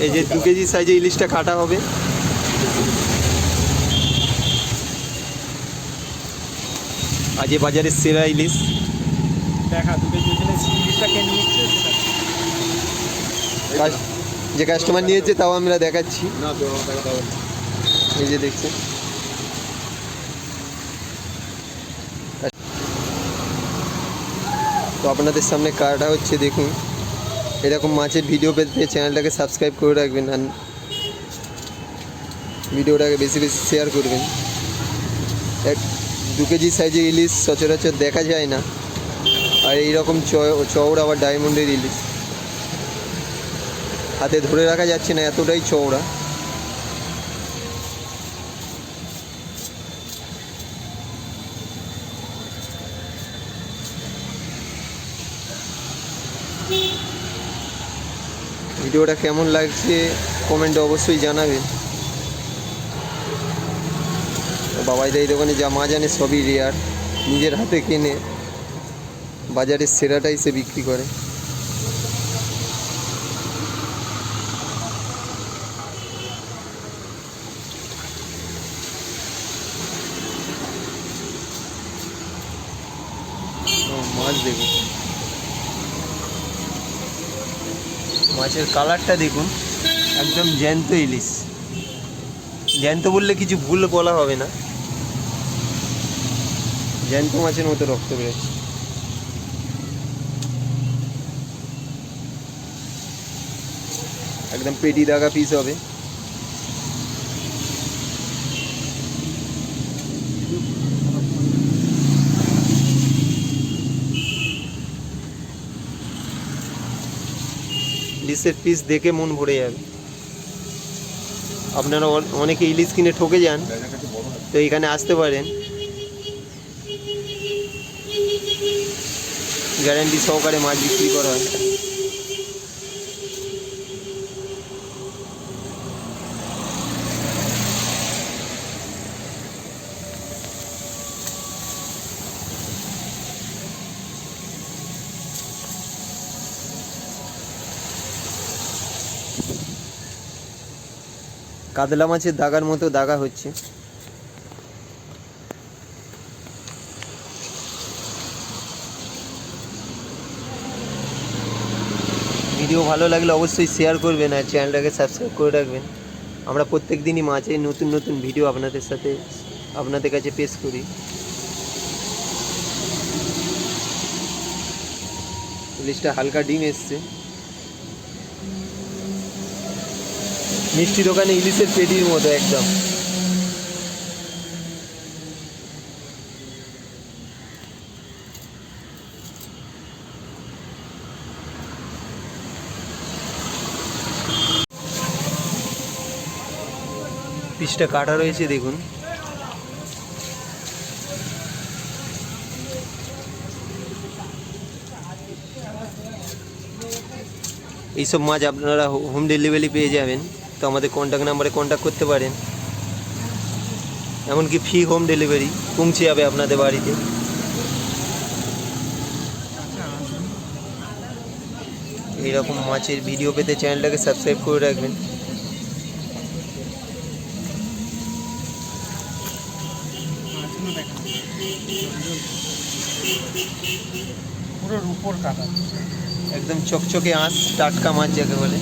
এই যে দু কেজি সাইজে ইলিশটা কাটা হবে। আজ বাজারের সেরা ইলিশ। দেখা দু কেজি ইলিশটা কে নিচ্ছে সেটা। কাস- যে কাস্টমার নিয়েছে তাও আমরা দেখাচ্ছি। না তো টাকা এই যে দেখছেন। তো আপনাদের সামনে কাটা হচ্ছে দেখুন। এরকম মাছের ভিডিও পেতে চ্যানেলটাকে সাবস্ক্রাইব করে রাখবেন আর ভিডিওটাকে বেশি বেশি শেয়ার করবেন। এক দু কেজি সাইজের ইলিশ সচরাচর দেখা যায় না। আর এইরকম চওড়া আবার ডায়মন্ডের ইলিশ। হাতে ধরে রাখা যাচ্ছে না, এতটাই চওড়া। ভিডিওটা কেমন লাগছে কমেন্টে অবশ্যই জানাবেন বাবাই দাই দোকানে যা মাছ আনে সবই রেয়ার নিজের হাতে কিনে। বাজারের সেরাটাই সে বিক্রি করে। মাছ দেখুন মাছের কালারটা দেখুন, একদম জ্যান্ত ইলিশ। জ্যান্ত বললে কিছু ভুল বলা হবে না। জ্যান্ত মাছের মতো রক্ত বেরোচ্ছে। একদম পেটি দাগা পিস হবে। ইলিশের পিস দেখে মন ভরে যাবে। আপনারা অনেকে ইলিশ কিনে ঠকে যান, তো এখানে আসতে পারেন। গ্যারান্টি সহকারে মাছ বিক্রি করা হয়। কাতলা মাছের দাগার মতো দাগা হচ্ছে। ভিডিও ভালো লাগলে অবশ্যই শেয়ার করবেন আর চ্যানেলটাকে সাবস্ক্রাইব করে রাখবেন। আমরা প্রত্যেক দিনই মাছের নতুন নতুন ভিডিও আপনাদের সাথে, আপনাদের কাছে পেশ করি। ইলিশটা হালকা ডিম এসছে। মিষ্টি দোকানে ইলিশের পেটির মতো একদম। পিসটা কাটা রয়েছে, দেখুন। এইসব মাছ আপনারা হোম ডেলিভারি পেয়ে যাবেন। তো আমাদের কন্ট্যাক্ট নাম্বারে কন্ট্যাক্ট করতে পারেন। এমনকি ফ্রি হোম ডেলিভারি পৌঁছে যাবে আপনাদের বাড়িতে। এইরকম মাছের ভিডিও পেতে চ্যানেলটাকে সাবস্ক্রাইব করে রাখবেন। পুরো রূপোর কাটা। একদম চকচকে আঁশ টাটকা মাছ যাকে বলে।